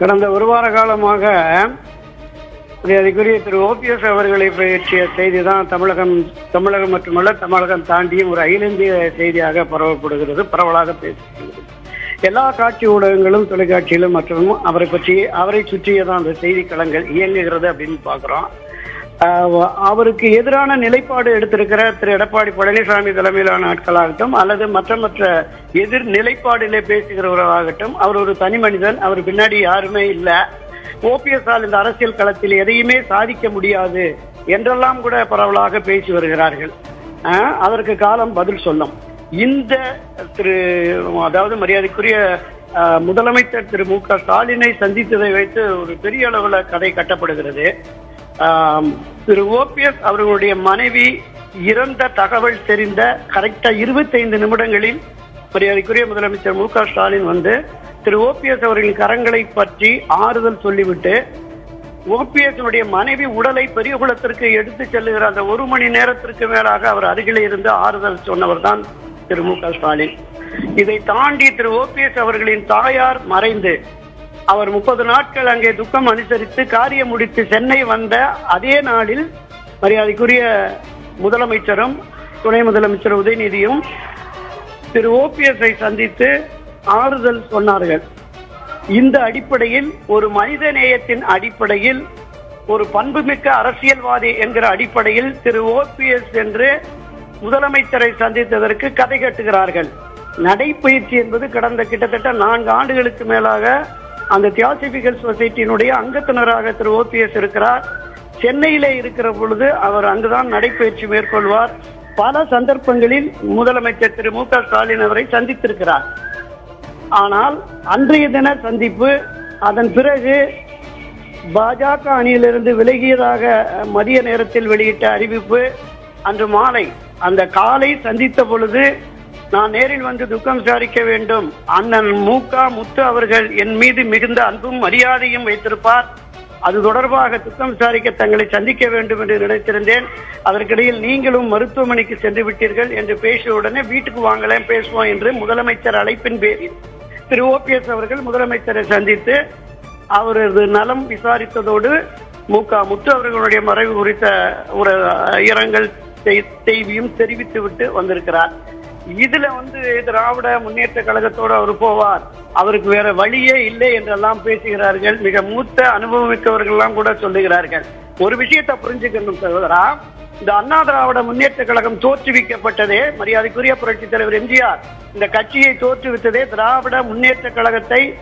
கடந்த ஒரு வார காலமாக அதுக்குரிய திரு ஓபிஎஸ் அவர்களை பற்றிய செய்தி தான் தமிழகம் தமிழகம் மட்டுமல்ல தமிழகம் தாண்டியும் ஒரு அகில இந்திய செய்தியாக பரவப்படுகிறது பரவலாக பேசப்படுகிறது. எல்லா காட்சி ஊடகங்களும் தொலைக்காட்சியிலும் மற்றும் அவரை பற்றி அவரை சுற்றியே தான் அந்த செய்தி களங்கள் இயங்குகிறது அப்படின்னு பார்க்குறோம். அவருக்கு எதிரான நிலைப்பாடு எடுத்திருக்கிற திரு எடப்பாடி பழனிசாமி தலைமையிலான ஆட்களாகட்டும் அல்லது மற்ற மற்ற எதிர் நிலைப்பாடிலே பேசுகிறவராகட்டும் அவர் ஒரு தனி மனிதன் அவர் பின்னாடி யாருமே இல்லை. ஓபிஎஸ் ஆல் இந்த அரசியல் களத்தில் எதையுமே சாதிக்க முடியாது என்றெல்லாம் கூட பரவலாக பேசி வருகிறார்கள். ஆஹ் அதற்கு காலம் பதில் சொல்லும். இந்த திரு அதாவது மரியாதைக்குரிய ஆஹ் முதலமைச்சர் திரு மு க ஸ்டாலினை சந்தித்ததை வைத்து ஒரு பெரிய அளவில் கதை கட்டப்படுகிறது. திரு ஓபிஎஸ் அவர்களுடைய மனைவி இறந்த தகவல் தெரிந்த கரெக்டா இருபத்தைந்து நிமிடங்களில் மரியாதைக்குரிய முதலமைச்சர் மு க ஸ்டாலின் வந்து திரு ஓபிஎஸ் அவர்களின் கரங்களை பற்றி ஆறுதல் சொல்லிவிட்டு ஓபிஎஸ் மனைவி உடலை பெரியகுளத்திற்கு எடுத்து செல்லுகிற அந்த ஒரு மணி நேரத்திற்கு மேலாக அவர் அருகில் இருந்து ஆறுதல் சொன்னவர் தான் திரு மு க ஸ்டாலின். இதை தாண்டி திரு ஓபிஎஸ் அவர்களின் தாயார் மறைந்து அவர் முப்பது நாட்கள் அங்கே துக்கம் அனுசரித்து காரியம் முடித்து சென்னை வந்த அதே நாளில் மரியாதைக்குரிய முதலமைச்சரும் துணை முதலமைச்சர் உதயநிதியும் திரு ஓபிஎஸ்ஐ சந்தித்து ஆறுதல் சொன்னார்கள். இந்த அடிப்படையில் ஒரு மனித நேயத்தின் அடிப்படையில் ஒரு பண்புமிக்க அரசியல்வாதி என்கிற அடிப்படையில் திரு ஓபிஎஸ் என்று முதலமைச்சரை சந்தித்ததற்கு கதை கட்டுகிறார்கள். நடைப்பயிற்சி என்பது கடந்த கிட்டத்தட்ட நான்கு ஆண்டுகளுக்கு மேலாக அந்த தியாசிபிகல் சொசைட்டியினுடைய அங்கத்தினராக திரு ஓபிஎஸ் இருக்கிறார். சென்னையிலே இருக்கிற பொழுது அவர் அங்குதான் நடைபயிற்சி மேற்கொள்வார். பல சந்தர்ப்பங்களில் முதலமைச்சர் திரு மு க ஸ்டாலின் அவரை சந்தித்திருக்கிறார். ஆனால் அன்றைய தின சந்திப்பு அதன் பிறகு பாஜக அணியிலிருந்து விலகியதாக மதிய நேரத்தில் வெளியிட்ட அறிவிப்பு அன்று மாலை அந்த காலை சந்தித்த பொழுது நான் நேரில் வந்து துக்கம் விசாரிக்க வேண்டும். அண்ணன் மூகா முத்து அவர்கள் என் மீது மிகுந்த அன்பும் மரியாதையும் வைத்திருப்பார். அது தொடர்பாக துக்கம் விசாரிக்க தங்களை சந்திக்க வேண்டும் என்று நினைத்திருந்தேன். அதற்கிடையில் நீங்களும் மருத்துவமனைக்கு சென்று விட்டீர்கள் என்று பேசிய உடனே வீட்டுக்கு வாங்கலாம் பேசுவோம் என்று முதலமைச்சர் அழைப்பின் பேரில் திரு ஓபிஎஸ் அவர்கள் முதலமைச்சரை சந்தித்து அவரது நலம் விசாரித்ததோடு மு க முத்து அவர்களுடைய மறைவு குறித்த ஒரு இரங்கல் செய்தியும் தெரிவித்து விட்டு வந்திருக்கிறார். இதுல வந்து திராவிட முன்னேற்ற கழகத்தோடு அவர் போவார். அவருக்கு வேற வழியே இல்லை என்றெல்லாம் பேசுகிறார்கள். மிக மூத்த அனுபவமிக்கவர்கள் எல்லாம் கூட சொல்லுகிறார்கள். ஒரு விஷயத்தை புரிஞ்சுக்கணும் சகோதரா. இந்த அண்ணா திராவிட முன்னேற்ற கழகம் தோற்றுவிக்கப்பட்டதே மரியாதைக்குரிய புரட்சி தலைவர் எம்ஜிஆர். இந்த கட்சியை தோற்றுவித்ததே திராவிட முன்னேற்ற கழகத்தை